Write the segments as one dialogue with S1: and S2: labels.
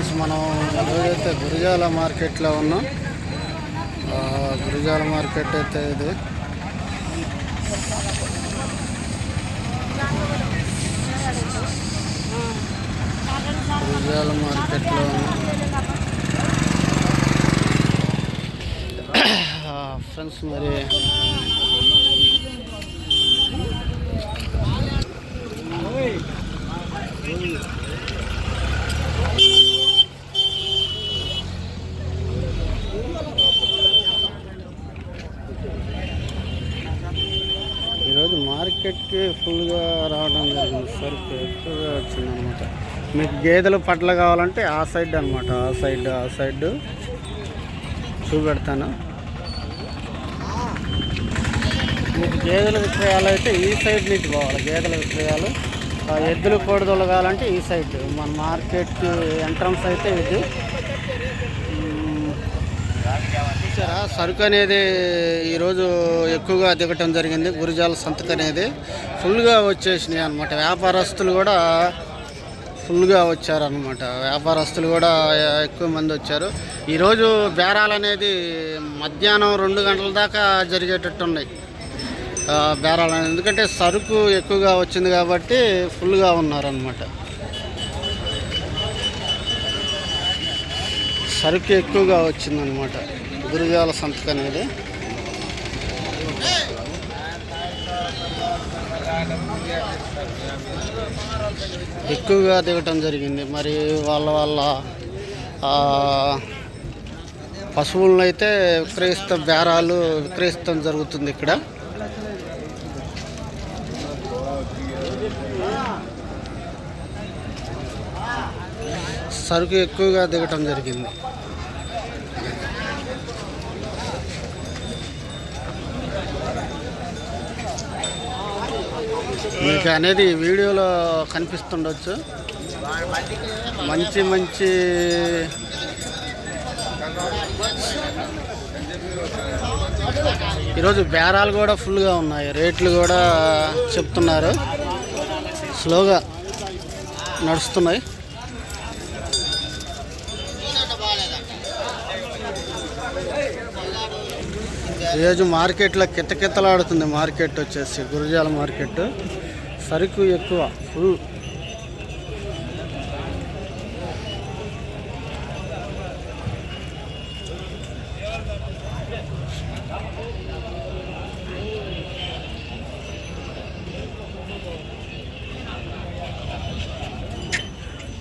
S1: Friends మనం ఈరోజైతే గురిజాల మార్కెట్లో ఉన్నాం ఆ, గురిజాల మార్కెట్ అయితే ఇది. గురిజాల మార్కెట్లో ఉన్నాం. ఆ, ఫ్రెండ్స్ మరి ఈరోజు మార్కెట్కి ఫుల్గా రావడం జరిగింది సరుకు ఎక్కువగా వచ్చిందనమాట మీకు గేదెలు పట్ల కావాలంటే ఆ సైడ్ అనమాట ఆ సైడ్ ఆ సైడ్ చూపెడతాను. మీకు గేదెల విక్రయాలు అయితే ఈ సైడ్ నుంచి పోవాలి. గేదెల విక్రయాలు. ఆ ఎద్దులు కోడిదొలు కావాలంటే ఈ సైడ్. మన మార్కెట్కి ఎంట్రన్స్ అయితే ఇది. చూసారా? సరుకు అనేది ఈరోజు ఎక్కువగా దిగటం జరిగింది. గురిజాల సంతకు అనేది ఫుల్గా వచ్చేసినాయి అనమాట వ్యాపారస్తులు కూడా ఫుల్గా వచ్చారనమాట వ్యాపారస్తులు కూడా ఎక్కువ మంది వచ్చారు. ఈరోజు బేరాలు అనేది మధ్యాహ్నం రెండు గంటల దాకా జరిగేటట్టు ఉన్నాయి బేరాలు ఎందుకంటే సరుకు ఎక్కువగా వచ్చింది కాబట్టి ఫుల్గా ఉన్నారనమాట సరుకు ఎక్కువగా వచ్చిందనమాట గురిజాల సంతక అనేది. ఎక్కువగా దిగటం జరిగింది. మరి వాళ్ళ వాళ్ళ పశువులను అయితే విక్రయిస్తాం బేరాలు విక్రయిస్తాం జరుగుతుంది ఇక్కడ. సరుకు ఎక్కువగా దిగటం జరిగింది. మీకు అనేది వీడియోలో కనిపిస్తుండొచ్చు. మంచి మంచి ఈరోజు బేరాలు కూడా ఫుల్గా ఉన్నాయి. రేట్లు కూడా చెప్తున్నారు. స్లోగా నడుస్తున్నాయి. ఈరోజు మార్కెట్లో కితకితలాడుతుంది మార్కెట్ వచ్చేసి. గురజాల మార్కెట్. సరుకు ఎక్కువ. ఫుల్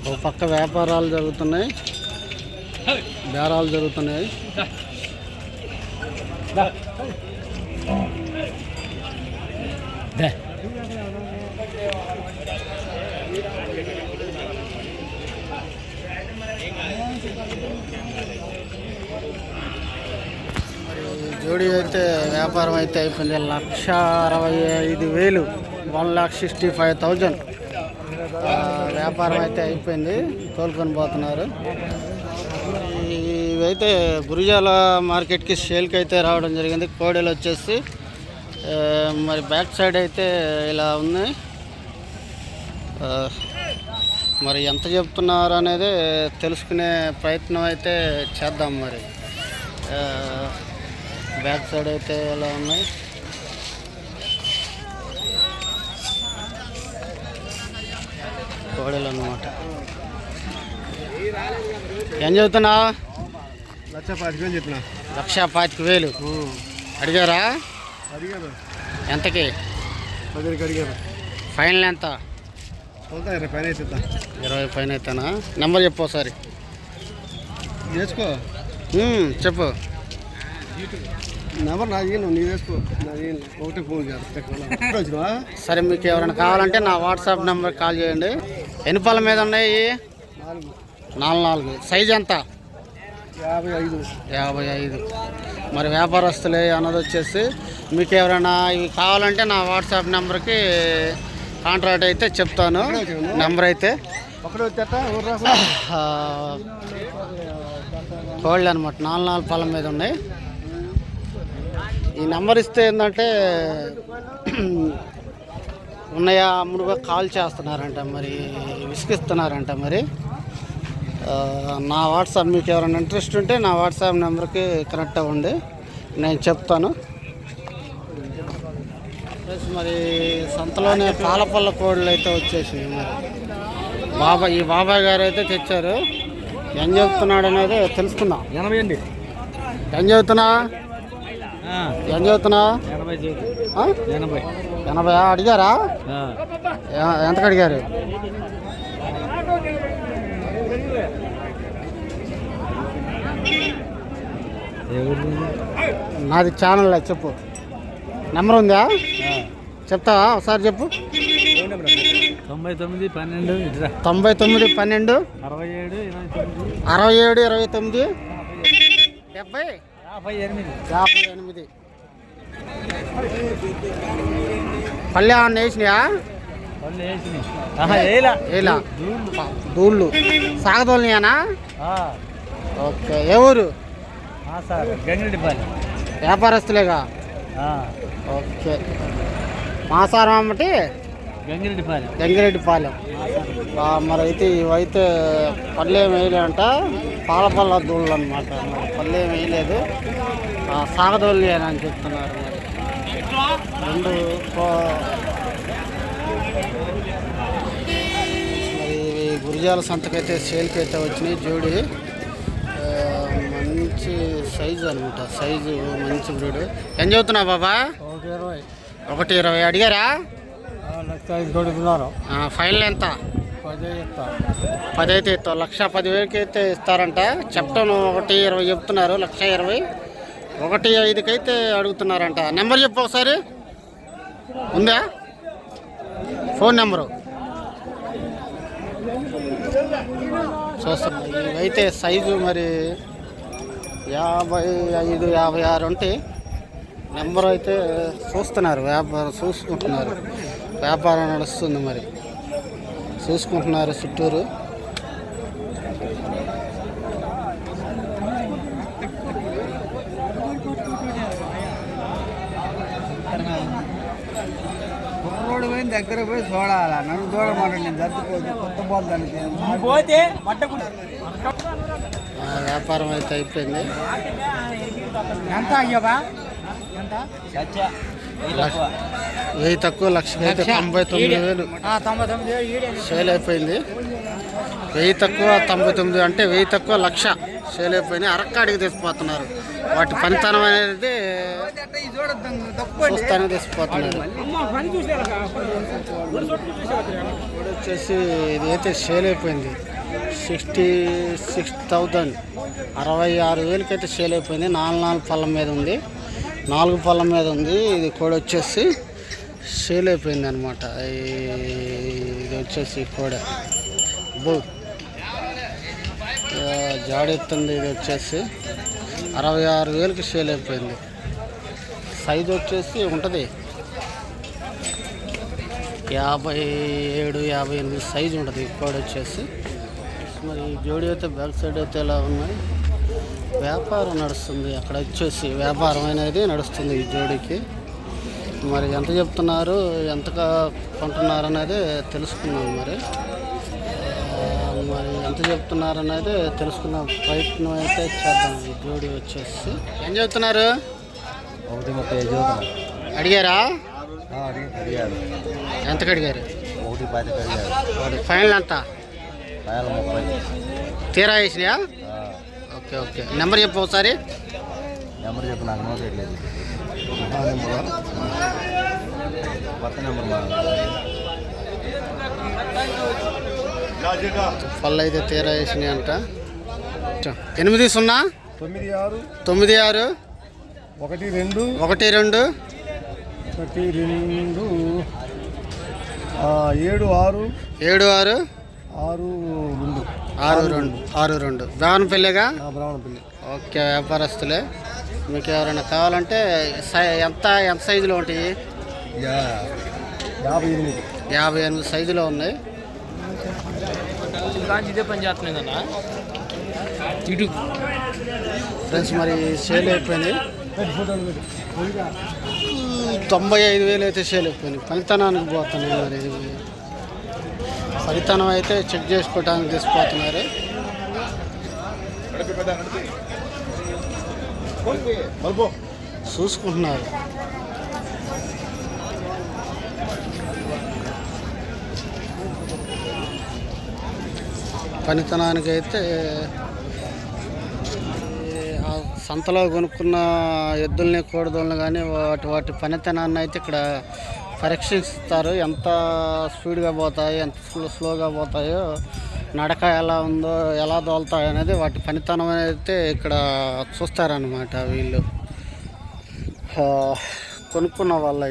S1: ఓ పక్క వ్యాపారాలు జరుగుతున్నాయి. బేరాలు జరుగుతున్నాయి మరి జోడీ అయితే వ్యాపారం అయితే అయిపోయింది. లక్ష అరవై ఐదు వేలు. One lakh sixty five thousand. వ్యాపారం అయితే అయిపోయింది. తోలుకొని పోతున్నారు. ఇవైతే గురిజాల మార్కెట్కి సేల్కి అయితే రావడం జరిగింది. కోడెలు వచ్చేసి మరి బ్యాక్ సైడ్ అయితే ఇలా ఉంది. మరి ఎంత చెప్తున్నారు అనేది తెలుసుకునే ప్రయత్నం అయితే చేద్దాం మరి. బ్యాక్ సైడ్ అయితే ఎలా ఉన్నాయి? కోడలు అన్నమాట. ఏం చెబుతున్నావు
S2: లక్ష పాతికని చెప్పిన.
S1: లక్ష పాతిక వేలు. అడిగారా?
S2: అడిగారు
S1: ఎంతకి?
S2: పదికి అడిగారు
S1: ఫైనల్ ఎంత?
S2: ఇరవై పైన వేసిద్దాం.
S1: ఇరవై పైన అయితేనా? నెంబర్ చెప్పు ఒకసారి.
S2: చేసుకో
S1: ఉమ్, చెప్పు.
S2: నెంబర్ నాది నీ వేసుకో. నాది ఒకటే ఫోన్
S1: సరే మీకు ఎవరైనా కావాలంటే నా వాట్సాప్ నెంబర్ కాల్ చేయండి. ఎన్ని పళ్ళ మీద ఉన్నాయి?
S2: నాలుగు.
S1: నాలుగు సైజ్ ఎంత?
S2: యాభై ఐదు.
S1: యాభై ఐదు. మరి వ్యాపారస్తులే అన్నది వచ్చేసి మీకు ఎవరైనా ఇవి కావాలంటే నా వాట్సాప్ నెంబర్కి కాంట్రాక్ట్ అయితే చెప్తాను. నెంబర్ అయితే. కోళ్ళు అనమాట. నాలుగు నాలుగు పళ్ళ మీద ఉన్నాయి. ఈ నెంబర్ ఇస్తే ఏంటంటే ఉన్నాయా అమ్ముడుగా కాల్ చేస్తున్నారంట మరి విసిగిస్తున్నారంట మరి. నా వాట్సాప్ మీకు ఎవరైనా ఇంట్రెస్ట్ ఉంటే నా వాట్సాప్ నెంబర్కి కనెక్ట్ అవ్వండి నేను చెప్తాను. మరి సంతలోనే పాలపల్ల కోళ్ళు అయితే వచ్చేసింది మరి. బాబా ఈ బాబాయ్ గారు అయితే తెచ్చారు. ఏం చెప్తున్నాడు అనేది తెలుసుకుందాం.
S2: ఎనభై అండి.
S1: ఏం చెబుతున్నా? ఏం చెబుతున్నా
S2: ఎనభై
S1: అడిగారా? ఎంతకు అడిగారు? నాది ఛానల్ చెప్పు. నెంబర్ ఉందా? చెప్తావా? ఒకసారి చెప్పు.
S2: తొంభై తొమ్మిది పన్నెండు
S1: తొంభై తొమ్మిది పన్నెండు.
S2: అరవై ఏడు ఇరవై తొమ్మిది.
S1: అరవై ఏడు ఇరవై తొమ్మిది. డెబ్బై.
S2: యాభై ఎనిమిది.
S1: యాభై ఎనిమిది. పల్లె వేసినాయా? ఏలా దూళ్ళు. సాగదోళ్ళనియానా ఓకే. ఏ ఊరు?
S2: సార్ గంగిరెడ్డిపల్లి.
S1: వ్యాపారస్తులేగా? ఓకే. మాసారం అమ్మటి? గంగిరెడ్డిపాలెం ఆ, మరి అయితే ఇవైతే పల్లెం వేయలేదంట పాలపల్ల దూళ్ళు అనమాట మరి పల్లెం వేయలేదు సాగదోళ్ళు అని చెప్తున్నారు మరి. రెండు కో- మరి ఇవి గురిజాల సంతకైతే సేల్కి అయితే వచ్చినాయి జోడి. మంచి సైజు అనమాట సైజు మంచి బ్రీడ్. ఏం చదువుతున్నావు బాబా?
S2: ఒకటి ఇరవై.
S1: ఒకటి ఇరవై. అడిగారా?
S2: లక్ష
S1: ఫైనల్ ఎంత?
S2: పదే
S1: అయితే ఇస్తాం లక్ష పదివేలకి అయితే ఇస్తారంట. చెప్పడం ఒకటి ఇరవై చెప్తున్నారు లక్ష ఇరవై. ఒకటి ఐదుకి అయితే అడుగుతున్నారంట. నెంబర్ చెప్పు ఒకసారి. ఉందా? Phone number. చూస్తాం. ఇవైతే సైజు మరి యాభై ఐదు యాభై ఆరు ఉంటే నెంబర్ అయితే చూస్తున్నారు. వ్యాపారం చూసుకుంటున్నారు. వ్యాపారం నడుస్తుంది మరి. చూసుకుంటున్నారు చుట్టూరు.
S2: రోడ్డు పోయి దగ్గర పోయి చూడాలా? నన్ను చూడమాట నేను కొత్త బాల్ దానికి. పోతే
S1: ఆ, వ్యాపారం అయితే అయిపోయింది.
S2: ఎంత అయ్యబా ఎంత?
S1: వెయ్యి తక్కువ లక్షకి అయితే తొంభై తొమ్మిది వేలు. సేల్ అయిపోయింది. వెయ్యి తక్కువ తొంభై తొమ్మిది అంటే వెయ్యి తక్కువ లక్ష సేల్ అయిపోయింది అరక్కాడికి తెచ్చిపోతున్నారు. వాటి పనితనం అనేది చూస్తానే తెచ్చిపోతున్నారు. వచ్చేసి ఇది అయితే సేల్ అయిపోయింది. Sixty six thousand. అరవై ఆరు వేలకి అయితే సేల్ అయిపోయింది. నాలుగు నాలుగు పళ్ళ మీద ఉంది. నాలుగు పళ్ళ మీద ఉంది ఇది కూడా వచ్చేసి సేల్ అయిపోయింది అనమాట ఇది వచ్చేసి కోడ. బో జాడెత్తుంది ఇది వచ్చేసి అరవై ఆరు వేలకి సేల్ అయిపోయింది. సైజ్ వచ్చేసి ఉంటుంది. యాభై ఏడు యాభై ఎనిమిది సైజు ఉంటుంది ఈ కోడి వచ్చేసి. మరి ఈ జోడి అయితే బ్యాక్ సైడ్ అయితే ఎలా ఉన్నాయి? వ్యాపారం నడుస్తుంది. అక్కడ వచ్చేసి వ్యాపారం అనేది నడుస్తుంది ఈ జోడికి. మరి ఎంత చెప్తున్నారు ఎంతగా కొంటున్నారు అనేది తెలుసుకుందాం మరి. మరి ఎంత చెప్తున్నారు అనేది తెలుసుకున్న ప్రయత్నం అయితే చేద్దాం ఈ జోడి వచ్చేసి. ఏం చెప్తున్నారు?
S2: ఒకటి ముప్పై ఐదు
S1: అడిగారా?
S2: అడిగారు.
S1: ఎంతకు అడిగారు?
S2: ఒకటి పది
S1: ఫైనల్ ఎంత?
S2: ముప్పై.
S1: తీరా వేసినాయా? Okay okay. నెంబర్ చెప్పు ఒకసారి.
S2: నెంబర్ చెప్పు నాకు నోట్ లేదు నెంబర్ కొత్త నెంబర్ మా
S1: పళ్ళు అయితే తీరా వేసినాయి అంట. ఎనిమిది సున్నా?
S2: తొమ్మిది ఆరు.
S1: తొమ్మిది ఆరు?
S2: ఒకటి రెండు.
S1: ఒకటి రెండు?
S2: ఒకటి రెండు. ఆ, ఏడు ఆరు.
S1: ఏడు ఆరు?
S2: ఆరు రెండు.
S1: ఆరు రెండు ఆరు రెండు.
S2: ఆ బ్రాహ్మణపల్లి
S1: ఓకే వ్యాపారస్తులే. మీకు ఎవరైనా కావాలంటే సై- ఎంత ఎంత సైజులో ఉంటాయి?
S2: యా యాభై ఎనిమిది.
S1: యాభై ఎనిమిది సైజులో ఉన్నాయి.
S2: ఇదే పని చేస్తున్నాయి ఇటు.
S1: ఫ్రెండ్స్ మరి సేల్ అయిపోయింది. తొంభై ఐదు వేలు అయితే సేల్ అయిపోయింది. పనితనానికి పోతున్నాయి మరి. పనితనం అయితే చెక్ చేసుకోవడానికి తీసుకుపోతున్నారు. చూసుకుంటున్నారు. పనితనానికి అయితే ఆ సంతలో కొనుక్కున్న ఎద్దుల్ని కోడదోళ్ళని కానీ వాటి వాటి పనితనాన్ని అయితే ఇక్కడ పరీక్షిస్తారు. ఎంత స్పీడ్గా పోతాయి ఎంత స్లో స్లోగా పోతాయో నడక ఎలా ఉందో ఎలా దోలుతాయి అనేది వాటి పనితనం అయితే ఇక్కడ చూస్తారనమాట వీళ్ళు. కొనుక్కున్న వాళ్ళు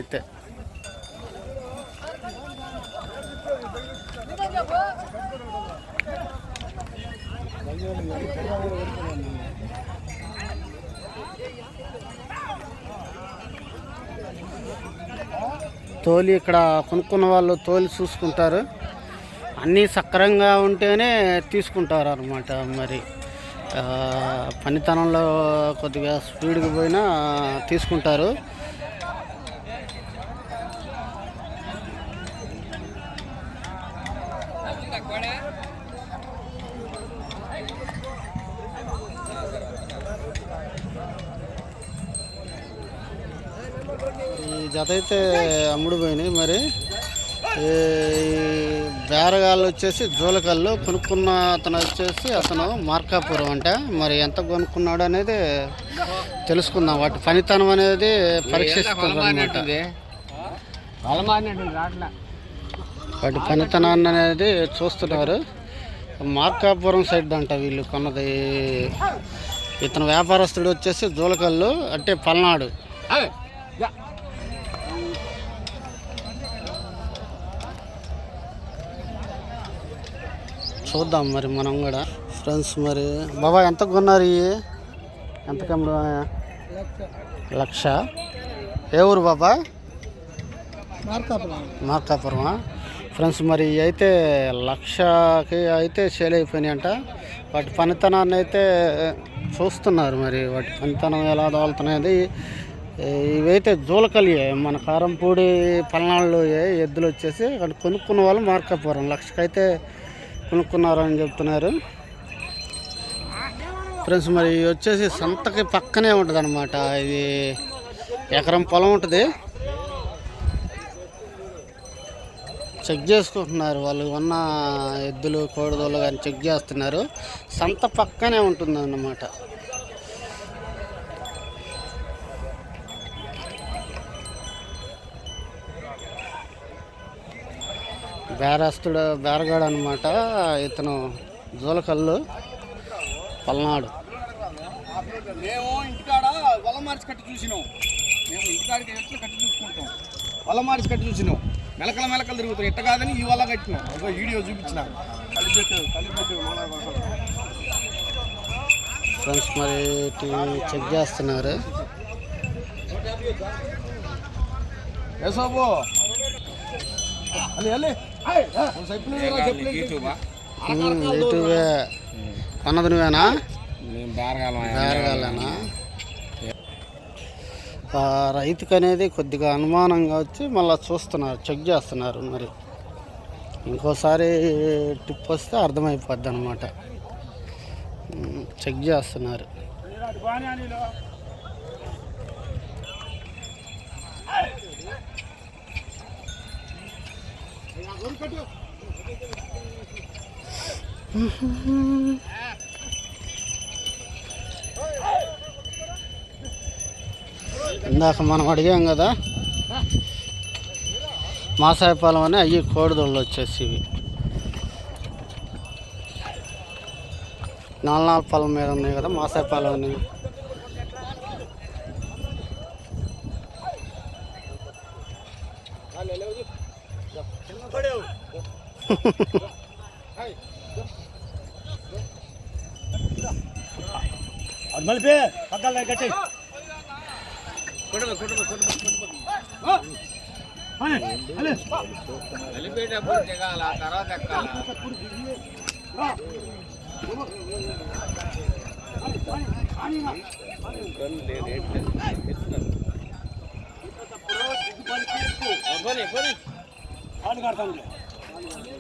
S1: తోలి ఇక్కడ కొనుక్కున్న వాళ్ళు తోలి చూసుకుంటారు. అన్నీ సక్రంగా ఉంటేనే తీసుకుంటారు అనమాట మరి పనితనంలో కొద్దిగా స్పీడ్కి పోయినా తీసుకుంటారు ఈ జత అయితే అమ్ముడు పోయినాయి. మరి బేరగాళ్ళు వచ్చేసి జూలకల్లు కొనుక్కున్న అతను వచ్చేసి అతను మార్కాపురం అంట. మరి ఎంత కొనుక్కున్నాడు అనేది తెలుసుకుందాం. వాటి పనితనం అనేది పరీక్షిస్తుంది అనమాట వాటి పనితనాన్ని అనేది చూస్తున్నారు. మార్కాపురం సైడ్ అంట వీళ్ళు కొన్నది. ఇతను వ్యాపారస్తుడు వచ్చేసి జూలకల్లు అంటే పల్నాడు. చూద్దాం మరి మనం కూడా. ఫ్రెండ్స్ మరి బాబా ఎంత కొన్నారు ఇవి ఎంత కమ్ముడు లక్ష. ఏ ఊరు బాబా
S2: మార్కాపురం.
S1: మార్కాపురమా? ఫ్రెండ్స్ మరి అయితే లక్షకి అయితే సేల్ అయిపోయినాయి అంట వాటి పనితనాన్ని అయితే చూస్తున్నారు మరి. వాటి పనితనం ఎలా తోలుతున్నాయి ఇవైతే జూలకలియే మన కారంపూడి పల్నాడులో ఎద్దులు వచ్చేసి అక్కడ కొనుక్కున్న వాళ్ళు మార్కాపురం. లక్షకైతే కొనుక్కున్నారని చెప్తున్నారు. ఫ్రెండ్స్ మరి వచ్చేసి సంతకి పక్కనే ఉంటుంది అనమాట ఇది ఎకరం పొలం ఉంటుంది. చెక్ చేసుకుంటున్నారు వాళ్ళు ఉన్న ఎద్దులు కోడిదోళ్ళు కానీ చెక్ చేస్తున్నారు. సంత పక్కనే ఉంటుంది అన్నమాట బేరస్తుడు బేరగాడు అనమాట ఇతను జోలకల్లు పల్నాడు.
S2: మేము ఇంటికాడ వల మార్చి కట్టి చూసినాం. మేము ఇంటికాడికి ఎట్లా కట్టి చూసుకుంటాం. వల మార్చి కట్టి చూసినాం. మెలకల మెలకలు తిరుగుతాం ఎట్ట కాదని ఈ వల్ల కట్టినాం. ఒక వీడియో చూపించిన.
S1: ఫ్రెండ్స్ మరి చెక్ చేస్తున్నారు.
S2: ఏ సోపు? చెప్పులు
S1: ఉమ్, యూట్యూబే నువ్వేనా? బేరగాలేనా రైతుకు అనేది కొద్దిగా అనుమానంగా వచ్చి మళ్ళీ చూస్తున్నారు చెక్ చేస్తున్నారు మరి. ఇంకోసారి టిప్ వస్తే అర్థమైపోద్ది అనమాట చెక్ చేస్తున్నారు. ఇందాక మనం అడిగాం కదా? మాసాయపాలెం అని అయ్యి కోడిదొళ్ళు వచ్చేసి ఇవి. నాలుగు నాలుగు పాలెం మీద ఉన్నాయి కదా మాసాయపాలెం అని
S2: మలిపే పక్కన కట్టి వెళ్ళిపోయేటప్పుడు దిగాల తర్వాత ఎక్కాల Yeah.